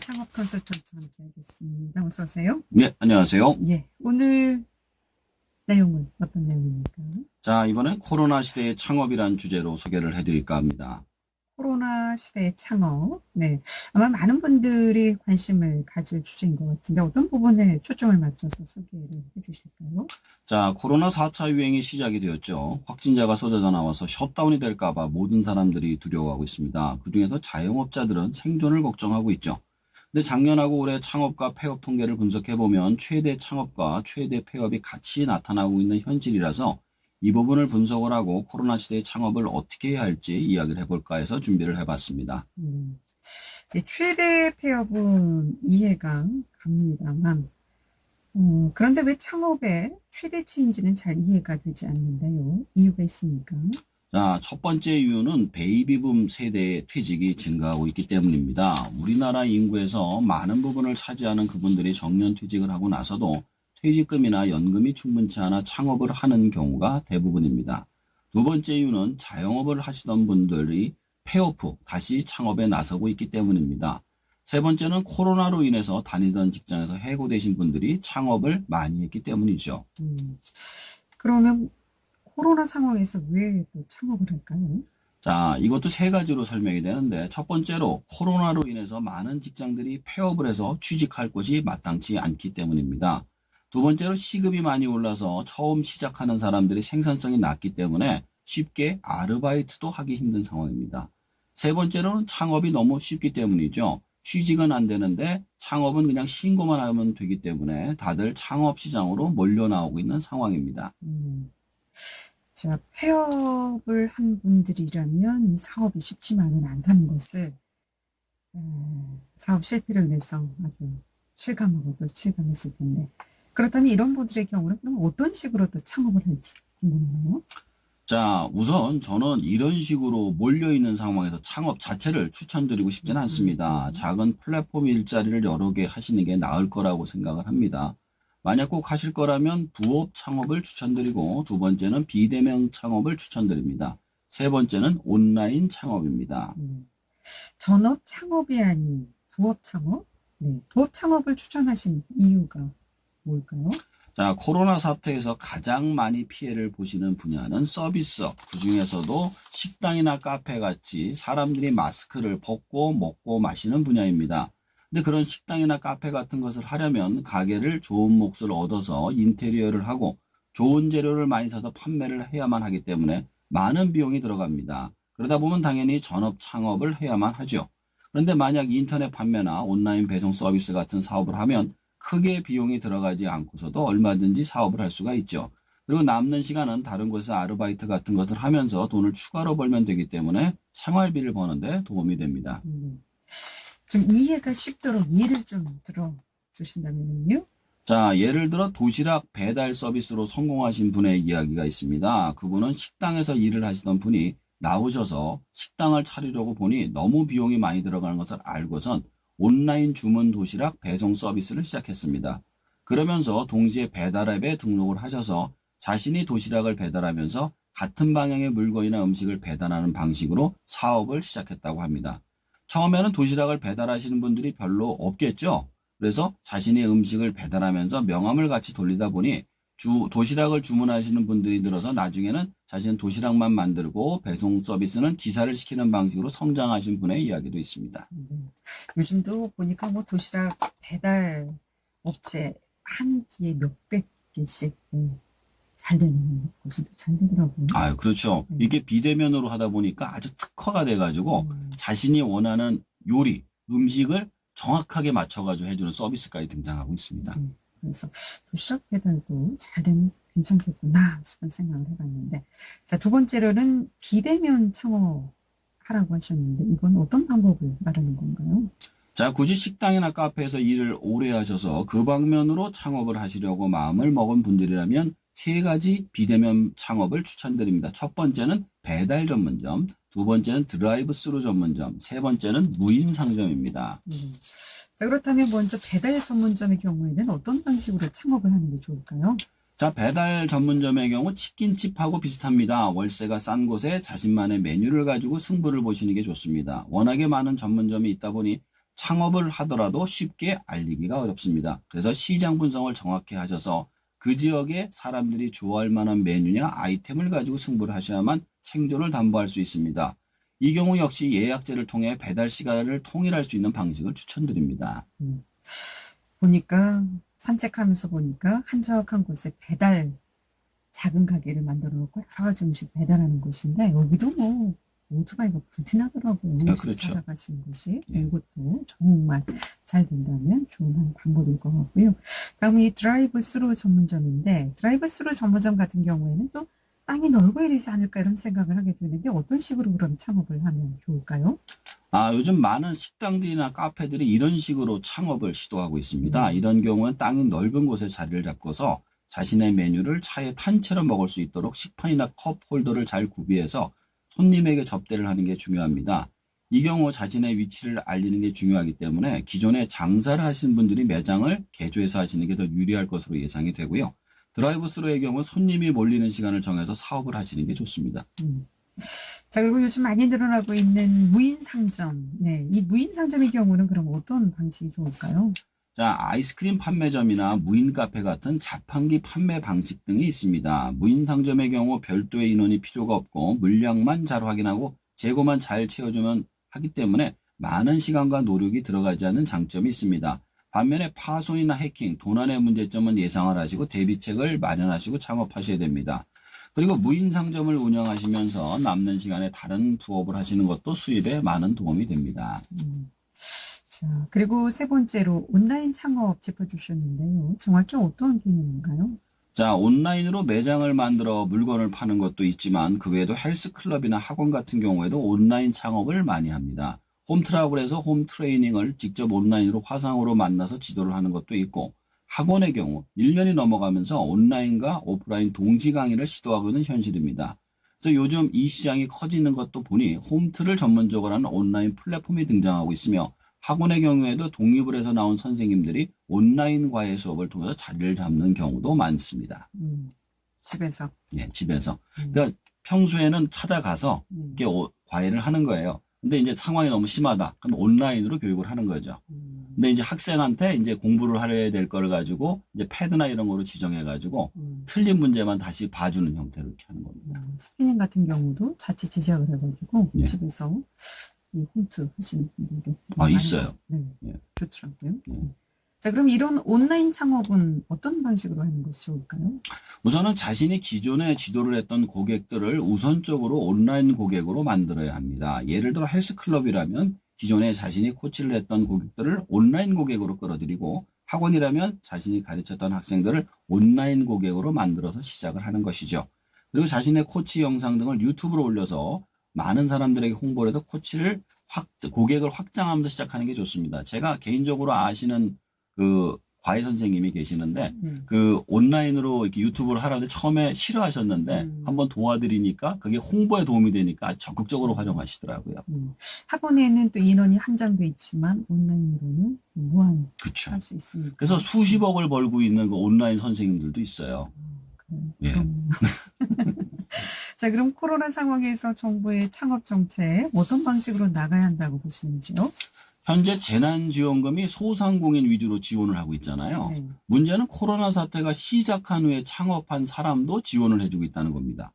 창업 컨설턴트 함께 하겠습니다. 어서 오세요. 네, 안녕하세요. 예. 오늘 내용은 어떤 내용입니까? 자, 이번엔 코로나 시대의 창업이란 주제로 소개를 해드릴까 합니다. 코로나 시대의 창업. 네. 아마 많은 분들이 관심을 가질 주제인 것 같은데 어떤 부분에 초점을 맞춰서 소개를 해 주실까요? 자, 코로나 4차 유행이 시작이 되었죠. 확진자가 쏟아져 나와서 셧다운이 될까봐 모든 사람들이 두려워하고 있습니다. 그 중에서 자영업자들은 생존을 걱정하고 있죠. 근데 작년하고 올해 창업과 폐업 통계를 분석해 보면 최대 창업과 최대 폐업이 같이 나타나고 있는 현실이라서 이 부분을 분석을 하고 코로나 시대의 창업을 어떻게 해야 할지 이야기를 해볼까 해서 준비를 해봤습니다. 음. 이 최대 폐업은 이해가 갑니다만, 어, 그런데 왜 창업의 최대치인지는 잘 이해가 되지 않는데요. 이유가 있습니까? 자, 첫 번째 이유는 베이비붐 세대의 퇴직이 증가하고 있기 때문입니다. 우리나라 인구에서 많은 부분을 차지하는 그분들이 정년 퇴직을 하고 나서도 퇴직금이나 연금이 충분치 않아 창업을 하는 경우가 대부분입니다. 두 번째 이유는 자영업을 하시던 분들이 폐업 후 다시 창업에 나서고 있기 때문입니다. 세 번째는 코로나로 인해서 다니던 직장에서 해고되신 분들이 창업을 많이 했기 때문이죠. 음, 그러면 코로나 상황에서 왜 또 창업을 할까요? 자, 이것도 세 가지로 설명이 되는데, 첫 번째로 코로나로 인해서 많은 직장들이 폐업을 해서 취직할 곳이 마땅치 않기 때문입니다. 두 번째로 시급이 많이 올라서 처음 시작하는 사람들이 생산성이 낮기 때문에 쉽게 아르바이트도 하기 힘든 상황입니다. 세 번째로는 창업이 너무 쉽기 때문이죠. 취직은 안 되는데 창업은 그냥 신고만 하면 되기 때문에 다들 창업 시장으로 몰려 나오고 있는 상황입니다. 음, 자, 폐업을 한 분들이라면 이 사업이 쉽지만은 않다는 것을 음, 사업 실패를 위해서 아주 실감하고도 실감했을 텐데 그렇다면 이런 분들의 경우는 그럼 어떤 식으로 또 창업을 할지 궁금해요. 자, 우선 저는 이런 식으로 몰려있는 상황에서 창업 자체를 추천드리고 싶지는 않습니다. 작은 플랫폼 일자리를 여러 개 하시는 게 나을 거라고 생각을 합니다. 만약 꼭 하실 거라면 부업 창업을 추천드리고 두 번째는 비대면 창업을 추천드립니다. 세 번째는 온라인 창업입니다. 음, 전업 창업이 아닌 부업 창업? 네, 부업 창업을 추천하신 이유가 뭘까요? 자, 코로나 사태에서 가장 많이 피해를 보시는 분야는 서비스업. 그 중에서도 식당이나 카페 같이 사람들이 마스크를 벗고 먹고 마시는 분야입니다. 근데 그런 식당이나 카페 같은 것을 하려면 가게를 좋은 몫을 얻어서 인테리어를 하고 좋은 재료를 많이 사서 판매를 해야만 하기 때문에 많은 비용이 들어갑니다. 그러다 보면 당연히 전업 창업을 해야만 하죠. 그런데 만약 인터넷 판매나 온라인 배송 서비스 같은 사업을 하면 크게 비용이 들어가지 않고서도 얼마든지 사업을 할 수가 있죠. 그리고 남는 시간은 다른 곳에서 아르바이트 같은 것을 하면서 돈을 추가로 벌면 되기 때문에 생활비를 버는데 도움이 됩니다. 음, 좀 이해가 쉽도록 예를 좀 들어 주신다면요. 자, 예를 들어 도시락 배달 서비스로 성공하신 분의 이야기가 있습니다. 그분은 식당에서 일을 하시던 분이 나오셔서 식당을 차리려고 보니 너무 비용이 많이 들어가는 것을 알고선 온라인 주문 도시락 배송 서비스를 시작했습니다. 그러면서 동시에 배달앱에 등록을 하셔서 자신이 도시락을 배달하면서 같은 방향의 물건이나 음식을 배달하는 방식으로 사업을 시작했다고 합니다. 처음에는 도시락을 배달하시는 분들이 별로 없겠죠. 그래서 자신의 음식을 배달하면서 명함을 같이 돌리다 보니 주 도시락을 주문하시는 분들이 늘어서 나중에는 자신은 도시락만 만들고 배송 서비스는 기사를 시키는 방식으로 성장하신 분의 이야기도 있습니다. 음, 요즘도 보니까 뭐 도시락 배달 업체 한 끼에 몇백 개씩 음, 잘 되는 곳은 잘 되더라고요. 아, 그렇죠. 음. 이게 비대면으로 하다 보니까 아주 특화가 돼가지고 음, 자신이 원하는 요리, 음식을 정확하게 맞춰가지고 해주는 서비스까지 등장하고 있습니다. 음, 그래서 도시락 배달도 잘 되면 괜찮겠구나 싶은 생각을 해봤는데 자 두 번째로는 비대면 창업 하라고 하셨는데 이건 어떤 방법을 말하는 건가요? 자, 굳이 식당이나 카페에서 일을 오래 하셔서 그 방면으로 창업을 하시려고 마음을 먹은 분들이라면 세 가지 비대면 창업을 추천드립니다. 첫 번째는 배달 전문점, 두 번째는 드라이브 스루 전문점, 세 번째는 무인 상점입니다. 음. 자 그렇다면 먼저 배달 전문점의 경우에는 어떤 방식으로 창업을 하는 게 좋을까요? 자, 배달 전문점의 경우 치킨집하고 비슷합니다. 월세가 싼 곳에 자신만의 메뉴를 가지고 승부를 보시는 게 좋습니다. 워낙에 많은 전문점이 있다 보니 창업을 하더라도 쉽게 알리기가 어렵습니다. 그래서 시장 분석을 정확히 하셔서 그 지역에 사람들이 좋아할 만한 메뉴냐 아이템을 가지고 승부를 하셔야만 생존을 담보할 수 있습니다. 이 경우 역시 예약제를 통해 배달 시간을 통일할 수 있는 방식을 추천드립니다. 보니까 산책하면서 보니까 한적한 곳에 배달 작은 가게를 만들어 놓고 여러 가지 음식 배달하는 곳인데 여기도 뭐 오토바이가 불티나더라고요. 음식 그렇죠. 찾아가시는 곳이 예. 이것도 정말 잘 된다면 좋은 한 방법일 것 같고요. 그러면 이 드라이브 스루 전문점인데 드라이브 스루 전문점 같은 경우에는 또 땅이 넓어야 되지 않을까 이런 생각을 하게 되는데 어떤 식으로 그럼 창업을 하면 좋을까요? 아, 요즘 많은 식당들이나 카페들이 이런 식으로 창업을 시도하고 있습니다. 음. 이런 경우는 땅이 넓은 곳에 자리를 잡고서 자신의 메뉴를 차에 탄 채로 먹을 수 있도록 식판이나 컵 홀더를 잘 구비해서 손님에게 접대를 하는 게 중요합니다. 이 경우 자신의 위치를 알리는 게 중요하기 때문에 기존에 장사를 하시는 분들이 매장을 개조해서 하시는 게 더 유리할 것으로 예상이 되고요. 드라이브 스루의 경우 손님이 몰리는 시간을 정해서 사업을 하시는 게 좋습니다. 음. 자, 그리고 요즘 많이 늘어나고 있는 무인 상점. 네, 이 무인 상점의 경우는 그럼 어떤 방식이 좋을까요? 자, 아이스크림 판매점이나 무인 카페 같은 자판기 판매 방식 등이 있습니다. 무인 상점의 경우 별도의 인원이 필요가 없고 물량만 잘 확인하고 재고만 잘 채워주면 하기 때문에 많은 시간과 노력이 들어가지 않는 장점이 있습니다. 반면에 파손이나 해킹, 도난의 문제점은 예상을 하시고 대비책을 마련하시고 창업하셔야 됩니다. 그리고 무인 상점을 운영하시면서 남는 시간에 다른 부업을 하시는 것도 수입에 많은 도움이 됩니다. 음. 자, 그리고 세 번째로 온라인 창업 짚어주셨는데요. 정확히 어떤 개념인가요? 자, 온라인으로 매장을 만들어 물건을 파는 것도 있지만 그 외에도 헬스클럽이나 학원 같은 경우에도 온라인 창업을 많이 합니다. 홈트라블에서 홈 트레이닝을 직접 온라인으로 화상으로 만나서 지도를 하는 것도 있고 학원의 경우 1년이 넘어가면서 온라인과 오프라인 동시 강의를 시도하고 있는 현실입니다. 그래서 요즘 이 시장이 커지는 것도 보니 홈트를 전문적으로 하는 온라인 플랫폼이 등장하고 있으며 학원의 경우에도 독립을 해서 나온 선생님들이 온라인 과외 수업을 통해서 자리를 잡는 경우도 많습니다. 음, 집에서. 예, 집에서. 음, 그러니까 평소에는 찾아가서 음, 이렇게 오- 과외를 하는 거예요. 근데 이제 상황이 너무 심하다. 그럼 온라인으로 교육을 하는 거죠. 음, 근데 이제 학생한테 이제 공부를 하려야 될 거를 가지고 이제 패드나 이런 거로 지정해 가지고 음. 틀린 문제만 다시 봐주는 형태로 이렇게 하는 겁니다. 어, 스피닝 같은 경우도 자체 제작을 해가지고 예. 집에서 이 홈트 하시는 분들도 아, 많이 있어요. 네, 예. 좋더라고요. 예. 자, 그럼 이런 온라인 창업은 어떤 방식으로 하는 것이 좋을까요? 우선은 자신이 기존에 지도를 했던 고객들을 우선적으로 온라인 고객으로 만들어야 합니다. 예를 들어 헬스클럽이라면 기존에 자신이 코치를 했던 고객들을 온라인 고객으로 끌어들이고 학원이라면 자신이 가르쳤던 학생들을 온라인 고객으로 만들어서 시작을 하는 것이죠. 그리고 자신의 코치 영상 등을 유튜브로 올려서 많은 사람들에게 홍보를 해서 코치를 확, 고객을 확장하면서 시작하는 게 좋습니다. 제가 개인적으로 아시는 그 과외 선생님이 계시는데 네. 그 온라인으로 이렇게 유튜브를 하라는데 처음에 싫어하셨는데 음. 한번 도와드리니까 그게 홍보에 도움이 되니까 적극적으로 활용하시더라고요. 음, 학원에는 또 인원이 한정돼 있지만 온라인으로는 무한 그렇죠. 할수 있으니까. 그래서 수십억을 벌고 있는 그 온라인 선생님들도 있어요. 그래, 예. 자, 그럼 코로나 상황에서 정부의 창업 정책 어떤 방식으로 나가야 한다고 보시는지요? 현재 재난지원금이 소상공인 위주로 지원을 하고 있잖아요. 네. 문제는 코로나 사태가 시작한 후에 창업한 사람도 지원을 해주고 있다는 겁니다.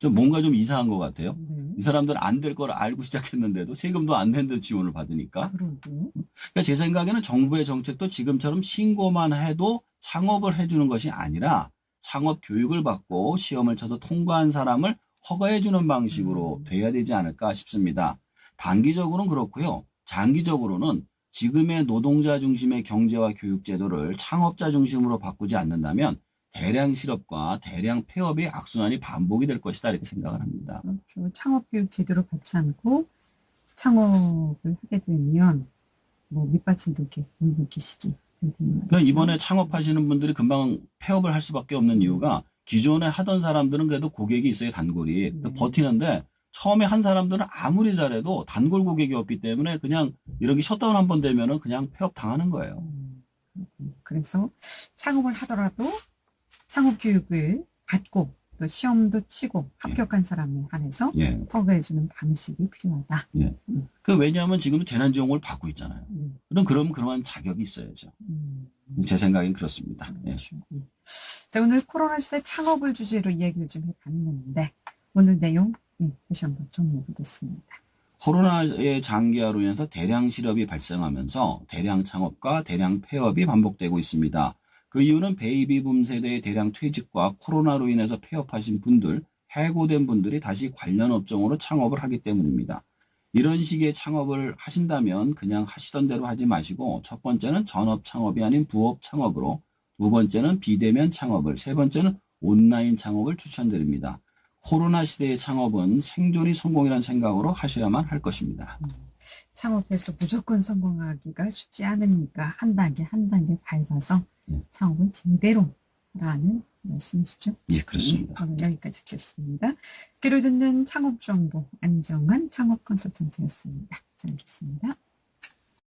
좀 뭔가 좀 이상한 것 같아요. 네. 이 사람들은 안될 걸 알고 시작했는데도 세금도 안 낸데 지원을 받으니까. 그러고 그러니까 제 생각에는 정부의 정책도 지금처럼 신고만 해도 창업을 해주는 것이 아니라 창업 교육을 받고 시험을 쳐서 통과한 사람을 허가해주는 방식으로 음. 돼야 되지 않을까 싶습니다. 단기적으로는 그렇고요. 장기적으로는 지금의 노동자 중심의 경제와 교육 제도를 창업자 중심으로 바꾸지 않는다면 대량 실업과 대량 폐업의 악순환이 반복이 될 것이다 이렇게 생각을 합니다. 그렇죠. 창업 교육 제대로 받지 않고 창업을 하게 되면 뭐 밑받침도 이렇게 물붓기 시기 그러니까 이번에 창업하시는 분들이 금방 폐업을 할 수밖에 없는 이유가 기존에 하던 사람들은 그래도 고객이 있어요 단골이 네. 버티는데 처음에 한 사람들은 아무리 잘해도 단골 고객이 없기 때문에 그냥 이렇게 셧다운 한 번 되면은 그냥 폐업 당하는 거예요. 음, 그래서 창업을 하더라도 창업 교육을 받고 또 시험도 치고 합격한 사람에 한해서 예. 허가해주는 방식이 필요하다. 그 왜냐하면 지금도 재난지원금을 받고 있잖아요. 음, 그럼 그럼 그러한 자격이 있어야죠. 음, 제 생각엔 그렇습니다. 예. 그렇죠. 예. 자, 오늘 코로나 시대 창업을 주제로 이야기를 좀 해봤는데 오늘 내용 예, 다시 한번 정리해 보겠습니다. 코로나의 장기화로 인해서 대량 실업이 발생하면서 대량 창업과 대량 폐업이 반복되고 있습니다. 그 이유는 베이비붐 세대의 대량 퇴직과 코로나로 인해서 폐업하신 분들, 해고된 분들이 다시 관련 업종으로 창업을 하기 때문입니다. 이런 식의 창업을 하신다면 그냥 하시던 대로 하지 마시고 첫 번째는 전업 창업이 아닌 부업 창업으로 두 번째는 비대면 창업을 세 번째는 온라인 창업을 추천드립니다. 코로나 시대의 창업은 생존이 성공이라는 생각으로 하셔야만 할 것입니다. 창업해서 무조건 성공하기가 쉽지 않으니까 한 단계 한 단계 밟아서 예. 창업을 제대로 라는 말씀이시죠? 예, 그렇습니다. 네, 오늘 여기까지 듣겠습니다. 귀를 듣는 창업 정보 안정한 창업 컨설턴트였습니다. 잘 듣습니다.